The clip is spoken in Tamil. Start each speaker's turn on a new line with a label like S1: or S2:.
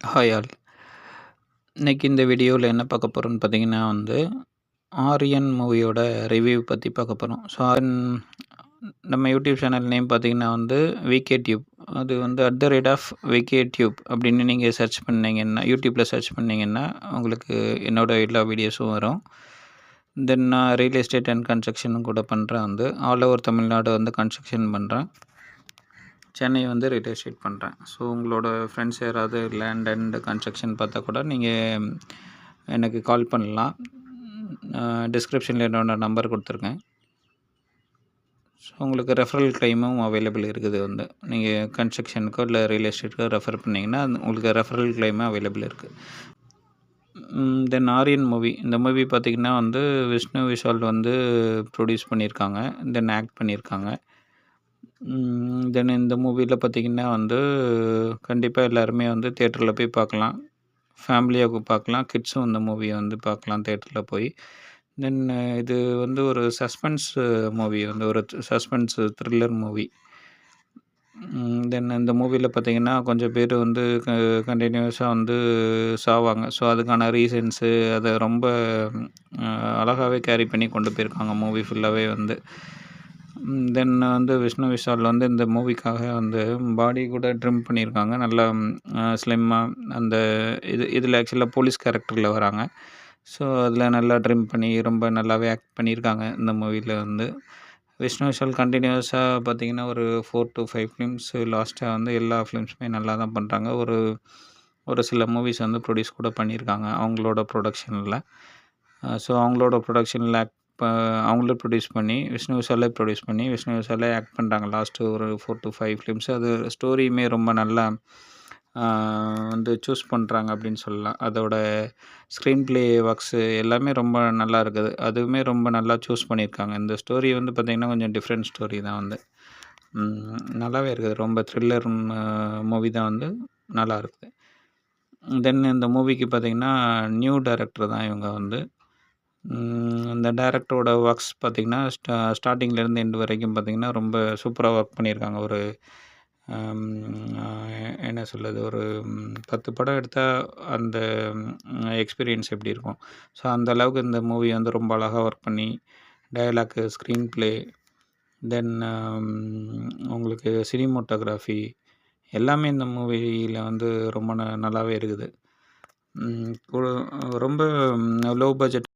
S1: ஹாய் ஆல் இன்னைக்கு இந்த வீடியோவில் என்ன பார்க்க போகிறோன்னு பார்த்தீங்கன்னா வந்து ஆரியன் மூவியோட ரிவ்யூ பற்றி பார்க்க போகிறோம் ஸோ நம்ம யூடியூப் சேனல் நேம் பார்த்தீங்கன்னா வந்து விகே டியூப் அது வந்து at the rate of VK tube அப்படின்னு நீங்கள் சர்ச் பண்ணிங்கன்னா யூடியூப்பில் சர்ச் பண்ணிங்கன்னா உங்களுக்கு என்னோடய எல்லா வீடியோஸும் வரும். தென் நான் ரியல் எஸ்டேட் அண்ட் கன்ஸ்ட்ரக்ஷனும் கூட பண்ணுறேன் வந்து. ஆல் ஓவர் தமிழ்நாடு வந்து கன்ஸ்ட்ரக்ஷன் பண்ணுறேன் சென்னை வந்து ரியல் எஸ்டேட் பண்ணுறேன் ஸோ உங்களோட ஃப்ரெண்ட்ஸ் யாராவது லேண்ட் அண்ட் கன்ஸ்ட்ரக்ஷன் பார்த்தா கூட நீங்கள் எனக்கு கால் பண்ணலாம். டிஸ்கிரிப்ஷனில் என்னோட நம்பர் கொடுத்துருக்கேன். ஸோ உங்களுக்கு ரெஃபரல் கிளைமும் அவைலபிள் இருக்குது வந்து. நீங்கள் கன்ஸ்ட்ரக்ஷனுக்கோ இல்லை ரியல் எஸ்டேட்டுக்கோ ரெஃபர் பண்ணிங்கன்னா உங்களுக்கு ரெஃபரல் கிளைமும் அவைலபிள் இருக்குது தென் ஆரியன் மூவி இந்த மூவி பார்த்திங்கன்னா வந்து விஷ்ணு விஷால் வந்து ப்ரொடியூஸ் பண்ணியிருக்காங்க. தென் ஆக்ட் பண்ணியிருக்காங்க. தென் இந்த மூவியில் பார்த்திங்கன்னா வந்து கண்டிப்பாக எல்லாருமே வந்து தேட்டரில் போய் பார்க்கலாம். ஃபேமிலியாக பார்க்கலாம். கிட்ஸும் இந்த மூவியை வந்து பார்க்கலாம் தேட்டரில் போய். தென் இது வந்து ஒரு சஸ்பென்ஸ் மூவி வந்து ஒரு சஸ்பென்ஸ் த்ரில்லர் மூவி தென் இந்த மூவியில் பார்த்திங்கன்னா கொஞ்சம் பேர் வந்து க கண்டினியூஸாக வந்து சாவாங்க. ஸோ அதுக்கான ரீசன்ஸு அதை ரொம்ப அழகாகவே கேரி பண்ணி கொண்டு போயிருக்காங்க. மூவி ஃபுல்லாகவே வந்து. தென் வந்து விஷ்ணு விஷால் வந்து இந்த மூவிக்காக வந்து பாடி கூட ட்ரிம் பண்ணியிருக்காங்க. நல்லா ஸ்லிம்மாக அந்த இது இதில் ஆக்சுவலாக போலீஸ் கேரக்டரில் வராங்க. ஸோ அதில் நல்லா ட்ரிம் பண்ணி ரொம்ப நல்லாவே ஆக்ட் பண்ணியிருக்காங்க இந்த மூவியில் வந்து. விஷ்ணு விஷால் கண்டினியூஸாக பார்த்திங்கன்னா ஒரு ஃபோர் டு ஃபைவ் ஃபிலிம்ஸ் லாஸ்ட்டாக வந்து எல்லா ஃபிலிம்ஸுமே நல்லா தான் பண்ணுறாங்க ஒரு ஒரு சில மூவிஸ் வந்து ப்ரொடியூஸ் கூட பண்ணியிருக்காங்க அவங்களோட ப்ரொடக்ஷனில் ஸோ அவங்களோட ப்ரொடக்ஷனில் ஆக்ட் இப்போ அவங்களே ப்ரொடியூஸ் பண்ணி விஷ்ணு விஷாலே ப்ரொடியூஸ் பண்ணி விஷ்ணு விஷாலே ஆக்ட் பண்ணுறாங்க லாஸ்ட்டு ஒரு ஃபோர் டு ஃபைவ் ஃபிலிம்ஸ் அது ஸ்டோரியுமே ரொம்ப நல்லா வந்து சூஸ் பண்ணுறாங்க அப்படின்னு சொல்லலாம். அதோட ஸ்க்ரீன் ப்ளே ஒர்க்ஸு எல்லாமே ரொம்ப நல்லா இருக்குது. அதுவுமே ரொம்ப நல்லா சூஸ் பண்ணியிருக்காங்க. இந்த ஸ்டோரி வந்து பார்த்திங்கன்னா கொஞ்சம் டிஃப்ரெண்ட் ஸ்டோரி தான் வந்து. நல்லாவே இருக்குது. ரொம்ப த்ரில்லர் மூவி தான் வந்து நல்லா இருக்குது. தென் இந்த மூவிக்கு பார்த்திங்கன்னா நியூ டேரக்டர் தான் இவங்க வந்து. இந்த டேரக்டரோட ஒர்க்ஸ் பார்த்திங்கன்னா ஸ்டா ஸ்டார்டிங்லேருந்து எண்டு வரைக்கும் பார்த்திங்கன்னா ரொம்ப சூப்பராக ஒர்க் பண்ணியிருக்காங்க. ஒரு என்ன சொல்கிறது ஒரு பத்து படம் எடுத்தால் அந்த எக்ஸ்பீரியன்ஸ் எப்படி இருக்கும்? ஸோ அந்த அளவுக்கு இந்த மூவி வந்து ரொம்ப அழகாக ஒர்க் பண்ணி டயலாக்கு ஸ்க்ரீன் ப்ளே தென் உங்களுக்கு சினிமோட்டோகிராஃபி எல்லாமே இந்த மூவியில் வந்து ரொம்ப நல்லாவே இருக்குது. ரொம்ப லோ பட்ஜெட்